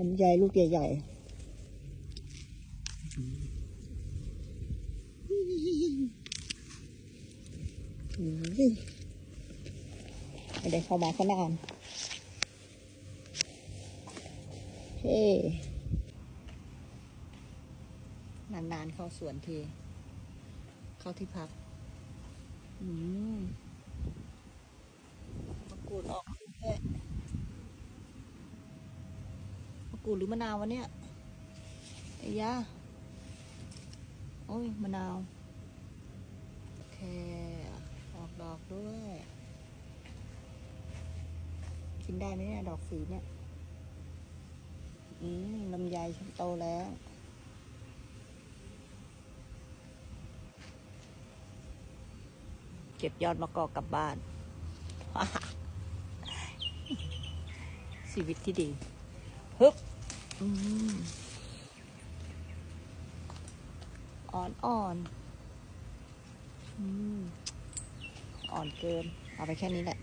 ลำไยลูกใหญ่ๆอืมไม่ได้เข้ามาขนานเฮ้นานๆเข้าสวนที เข้าที่พัก อืมมะกรูดออกแค่มะ กรูดหรือมะนาววะเนี่ยไอ้ยาโอ้ยมะนาว โอเค ออกดอกด้วย กินได้ไหมเนี่ยดอกสีเนี่ย อืมลำไยโตแล้วเก็บยอดมะกอกกลับบ้าน ชีวิตที่ดีฮึบ อ่อนอ่อนอ่อนเกิน เอาไปแค่นี้แหละ